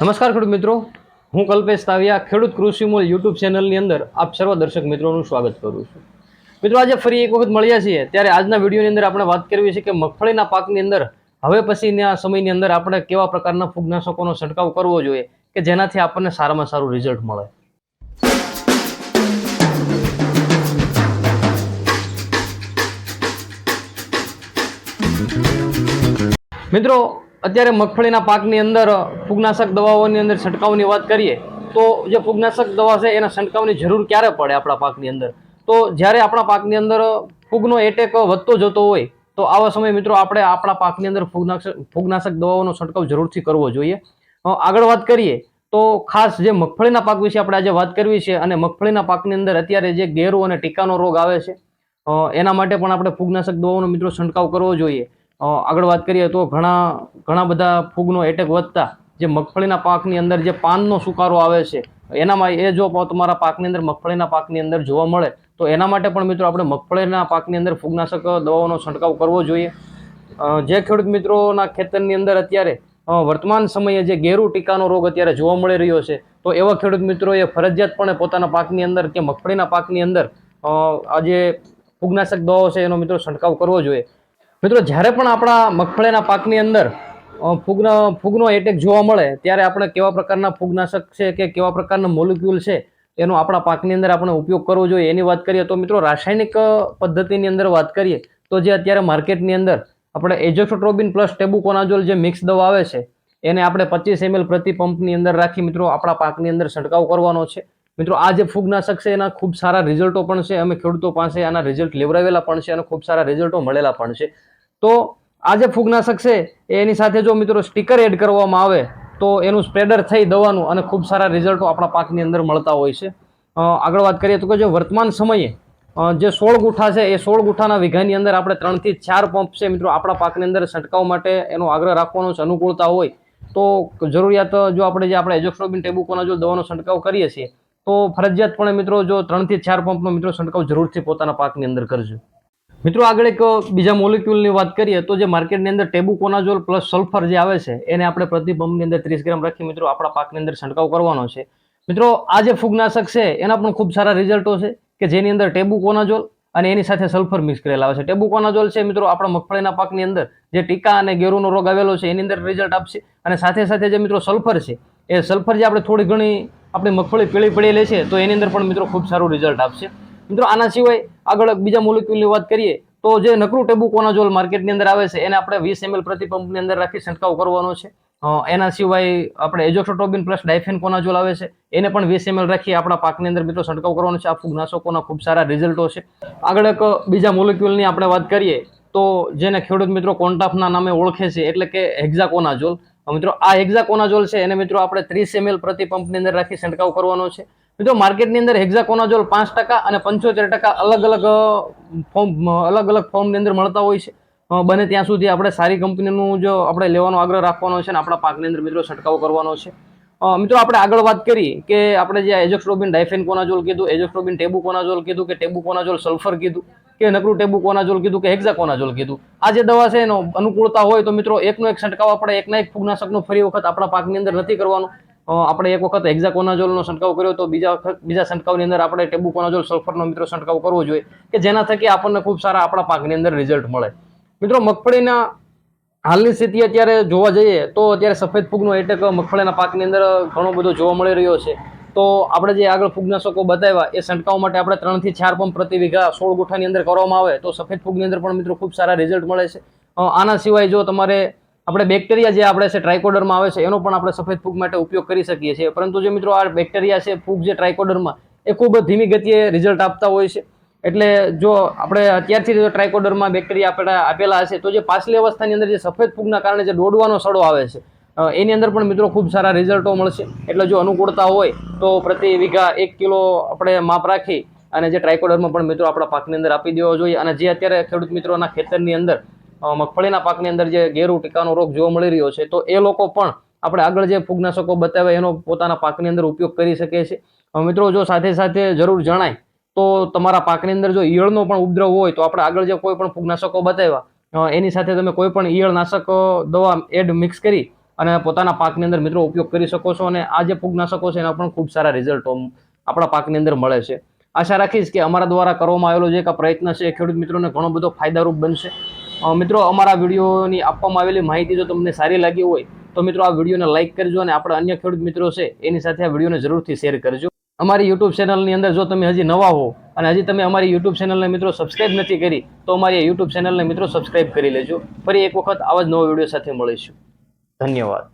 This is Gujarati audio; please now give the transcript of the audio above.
નમસ્કાર ખેડૂત મિત્રો. હું કલ્પેશ તાવિયા, ખેડૂત કૃષિ મોલ યુટ્યુબ ચેનલની અંદર આપ સર્વ દર્શક મિત્રોનું સ્વાગત કરું છું. મિત્રો, આજે ફરી એક વખત મળ્યા છીએ. ત્યારે આજના વિડીયોની અંદર આપણે વાત કરવી છે કે મગફળીના પાકની અંદર હવે પછીના સમયની અંદર આપણે કેવા પ્રકારના ફૂગનાશકોનો છંટકાવ કરવો જોઈએ કે જેનાથી આપણને સારામાં સારું રિઝલ્ટ મળે. મિત્રો અત્યારે મગફળીના પાકની અંદર ફૂગનાશક દવાઓની અંદર છંટકાવની વાત કરીએ, તો જે ફૂગનાશક દવા છે એના છંટકાવની જરૂર ક્યારે પડે આપણા પાકની અંદર? તો જ્યારે આપણા પાકની અંદર ફૂગનો એટેક વધતો જતો હોય, તો આવા સમયે મિત્રો આપણે આપણા પાકની અંદર ફૂગનાશક ફૂગનાશક દવાઓનો છંટકાવ જરૂરથી કરવો જોઈએ. આગળ વાત કરીએ, તો ખાસ જે મગફળીના પાક વિશે આપણે આજે વાત કરવી છે અને મગફળીના પાકની અંદર અત્યારે જે ગેરુ અને ટીકાનો રોગ આવે છે એના માટે પણ આપણે ફૂગનાશક દવાઓનો મિત્રો છંટકાવ કરવો જોઈએ. આગળ વાત કરીએ તો ઘણા ઘણા બધા ફૂગનો એટેક વધતા, જે મગફળીના પાકની અંદર જે પાનનો સુકારો આવે છે, એનામાં એ જો તમારા પાકની અંદર મગફળીના પાકની અંદર જોવા મળે, તો એના માટે પણ મિત્રો આપણે મગફળીના પાકની અંદર ફૂગનાશક દવાઓનો છંટકાવ કરવો જોઈએ. જે ખેડૂત મિત્રોના ખેતરની અંદર અત્યારે વર્તમાન સમયે જે ગેરુ ટીકાનો રોગ અત્યારે જોવા મળી રહ્યો છે, તો એવા ખેડૂત મિત્રોએ ફરજિયાતપણે પોતાના પાકની અંદર, કે મગફળીના પાકની અંદર આ જે ફૂગનાશક દવાઓ છે એનો મિત્રો છંટકાવ કરવો જોઈએ. મિત્રો, જ્યારે પણ આપણા મગફળીના પાકની અંદર ફૂગનો ફૂગનો એટેક જોવા મળે, ત્યારે આપણે કેવા પ્રકારના ફૂગનાશક છે કે કેવા પ્રકારના મોલિક્યુલ છે, એનો આપણા પાકની અંદર આપણે ઉપયોગ કરવો જોઈએ. એની વાત કરીએ તો મિત્રો, રાસાયણિક પદ્ધતિની અંદર વાત કરીએ, તો જે અત્યારે માર્કેટની અંદર આપણે એજોક્સોટ્રોબિન પ્લસ ટેબુકોનાઝોલ જે મિક્સ દવા આવે છે, એને આપણે પચીસ એમએલ પ્રતિ પંપની અંદર રાખી મિત્રો, આપણા પાકની અંદર છંટકાવ કરવાનો છે. મિત્રો, આ જે ફૂગનાશક છે, એના ખૂબ સારા રિઝલ્ટો પણ છે. અમે ખેડૂતો પાસે આના રિઝલ્ટ લેવડાવેલા પણ છે અને ખૂબ સારા રિઝલ્ટો મળેલા પણ છે. તો આ જે ફૂગનાશક છે એની સાથે જો મિત્રો સ્ટીકર એડ કરવામાં આવે, તો એનું સ્પ્રેડર થઈ દવાનું અને ખૂબ સારા રિઝલ્ટો આપણા પાકની અંદર મળતા હોય છે. આગળ વાત કરીએ તો કે જે વર્તમાન સમયે જે સોળ ગુઠા છે, એ સોળ ગુઠાના વીઘાની અંદર આપણે ત્રણથી ચાર પંપ છે મિત્રો આપણા પાકની અંદર છંટકાવ માટે એનો આગ્રહ રાખવાનો છે, અનુકૂળતા હોય, તો જરૂરિયાત જો આપણે જે આપણે એજોક્સ્ટ્રોબિન ટેબુકોના જો દવાનો છંટકાવ કરીએ છીએ, તો ફરજિયાતપણે મિત્રો જો ત્રણથી ચાર પંપનો મિત્રો છંટકાવ જરૂરથી પોતાના પાકની અંદર કરજો. મિત્રો, આગળ એક બીજા મોલિક્યુલની વાત કરીએ તો જે માર્કેટની અંદર ટેબુકોનાઝોલ પ્લસ સલ્ફર જે આવે છે, એને આપણે પ્રતિ પંપની અંદર ત્રીસ ગ્રામ રાખી મિત્રો, આપણા પાકની અંદર છંટકાવ કરવાનો છે. મિત્રો, આ જે ફૂગનાશક છે, એના પણ ખૂબ સારા રિઝલ્ટો છે કે જેની અંદર ટેબુકોનાઝોલ અને એની સાથે સલ્ફર મિક્સ કરેલા આવે છે. ટેબુકોનાઝોલ છે મિત્રો, આપણા મગફળીના પાકની અંદર જે ટીકા અને ગેરુનો રોગ આવેલો છે, એની અંદર રિઝલ્ટ આપશે. અને સાથે સાથે જે મિત્રો સલ્ફર છે, એ સલ્ફર જે આપણે થોડી ઘણી આપણી મગફળી પીળી પડેલી છે, તો એની અંદર પણ મિત્રો ખૂબ સારું રિઝલ્ટ આપશે. મિત્રો, આના સિવાય આગળ બીજા મોલિક્યુલની વાત કરીએ, તો જે નકરું ટેબુકોનાઝોલ માર્કેટની અંદર આવે છે, એને આપણે વીસ એમએલ પ્રતિ પંપની અંદર રાખી છંટકાવ કરવાનો છે. એના સિવાય આપણે એજોક્સોટોબિન પ્લસ ડાયફેન કોનાઝોલ આવે છે, એને પણ વીસ એમએલ રાખી આપણા પાકની અંદર મિત્રો છંટકાવ કરવાનો છે. આ ફૂગનાશકોના ખૂબ સારા રિઝલ્ટો છે. આગળ એક બીજા મોલિક્યુલની આપણે વાત કરીએ, તો જેને ખેડૂત મિત્રો કોન્ટાફના નામે ઓળખે છે, એટલે કે હેક્ઝાકોનાઝોલ મિત્રો, આ હેક્ઝાકોનાઝોલ છે, એને મિત્રો આપણે ત્રીસ એમએલ પ્રતિ પંપની અંદર રાખી છંટકાવ કરવાનો છે. મિત્રો માર્કેટની અંદર હેક્ઝાકોનાઝોલ પાંચ ટકા અને પંચોતેર ટકા અલગ અલગ ફોર્મ અલગ અલગ ફોર્મની અંદર મળતા હોય છે. બને ત્યાં સુધી આપણે સારી કંપનીનું જો આપણે લેવાનો આગ્રહ રાખવાનો છે અને આપણા પાકની અંદર મિત્રો છંટકાવ કરવાનો છે. મિત્રો આપણે આગળ વાત કરી કે આપણે જે એજોક્સ્ટ્રોબિન ડાયફેન કોનાઝોલ કીધું એજોક્સ્ટ્રોબિન ટેબુ કોનાઝોલ કીધું કે ટેબુ કોનાઝોલ સલ્ફર કીધું કે નકરું ટેબુ કોનાઝોલ કીધું કે હેક્ઝાકોનાઝોલ કીધું. આ જે દવા છે એનો અનુકૂળતા હોય તો મિત્રો એકનો એક છંટકાવ આપણે, એકના એક ફૂગનાશકનો ફરી વખત આપણા પાકની અંદર નથી કરવાનો. આપણે એક વખત હેક્ઝાકોનાઝોલનો છંટકાવ કર્યો તો બીજા વખત, બીજા છંટકાવની અંદર આપણે ટેબુકોનાઝોલ સલ્ફરનો મિત્રો છંટકાવ કરવો જોઈએ કે જેના થકી આપણને ખૂબ સારા આપણા પાકની અંદર રિઝલ્ટ મળે. મિત્રો, મગફળીના હાલની સ્થિતિ અત્યારે જોવા જઈએ તો અત્યારે સફેદ ફૂગનો એટેક મગફળીના પાકની અંદર ઘણો બધો જોવા મળી રહ્યો છે. તો આપણે જે આગળ ફૂગનાશકો બતાવ્યા એ છંટકાવ માટે આપણે ત્રણથી ચાર પંપ પ્રતિ વીઘા સોળ ગુઠાની અંદર કરવામાં આવે તો સફેદ ફૂગની અંદર પણ મિત્રો ખૂબ સારા રિઝલ્ટ મળે છે. આના સિવાય જો તમારે આપણે બેક્ટેરિયા જે આપણે છે ટ્રાઇકોડરમાં આવે છે, એનો પણ આપણે સફેદ ફૂગ માટે ઉપયોગ કરી શકીએ છીએ. પરંતુ જે મિત્રો આ બેક્ટેરિયા છે, ફૂગ જે ટ્રાયકોડરમાં, એ ખૂબ ધીમી ગતિએ રિઝલ્ટ આપતા હોય છે. એટલે જો આપણે અત્યારથી જો ટ્રાયકોડરમાં બેક્ટેરિયા આપણે આપેલા હશે, તો જે પાછલી અવસ્થાની અંદર જે સફેદ ફૂગના કારણે જે દોડવાનો સડો આવે છે એની અંદર પણ મિત્રો ખૂબ સારા રિઝલ્ટો મળશે. એટલે જો અનુકૂળતા હોય, તો પ્રતિ વીઘા એક કિલો આપણે માપ રાખી અને જે ટ્રાયકોડરમાં પણ મિત્રો આપણા પાકની અંદર આપી દેવો જોઈએ. અને જે અત્યારે ખેડૂત મિત્રોના ખેતરની અંદર મગફળીના પાકની અંદર જે ગેરુ ટીકાનો રોગ જોવા મળી રહ્યો છે, તો એ લોકો પણ આપણે આગળ જે ફૂગનાશકો બતાવ્યા એનો પોતાના પાકની અંદર ઉપયોગ કરી શકે છે મિત્રો, જો સાથે સાથે જરૂર જણાય, તો તમારા પાકની અંદર જો ઈયળનો પણ ઉપદ્રવ હોય, તો આપણે આગળ જે કોઈ પણ ફૂગનાશકો બતાવ્યા એની સાથે તમે કોઈ પણ ઈયળનાશક દવા એડ મિક્સ કરી અને પોતાના પાકની અંદર મિત્રો ઉપયોગ કરી શકો છો અને આ જે ફૂગનાશકો છે, એના પણ ખૂબ સારા રિઝલ્ટો આપણા પાકની અંદર મળે છે. આશા રાખીશ કે અમારા દ્વારા કરવામાં આવેલો જે એક પ્રયત્ન છે, એ ખેડૂત મિત્રોને ઘણો બધો ફાયદારૂપ બનશે. મિત્રો, અમારા વિડીયોની આપવામાં આવેલી માહિતી જો તમને સારી લાગી હોય, તો મિત્રો આ વિડીયોને લાઇક કરજો અને આપણા અન્ય ખેડૂત મિત્રો છે, એની સાથે આ વિડીયોને જરૂરથી શેર કરજો. અમારી યુટ્યુબ ચેનલની અંદર જો તમે હજી નવા હો અને હજી તમે અમારી યુટ્યુબ ચેનલને મિત્રો સબસ્ક્રાઇબ નથી કરી, તો અમારી યુટ્યુબ ચેનલને મિત્રો સબસ્ક્રાઇબ કરી લેજો. ફરી એક વખત આવા જ નવા વીડિયો સાથે મળીશું. ધન્યવાદ.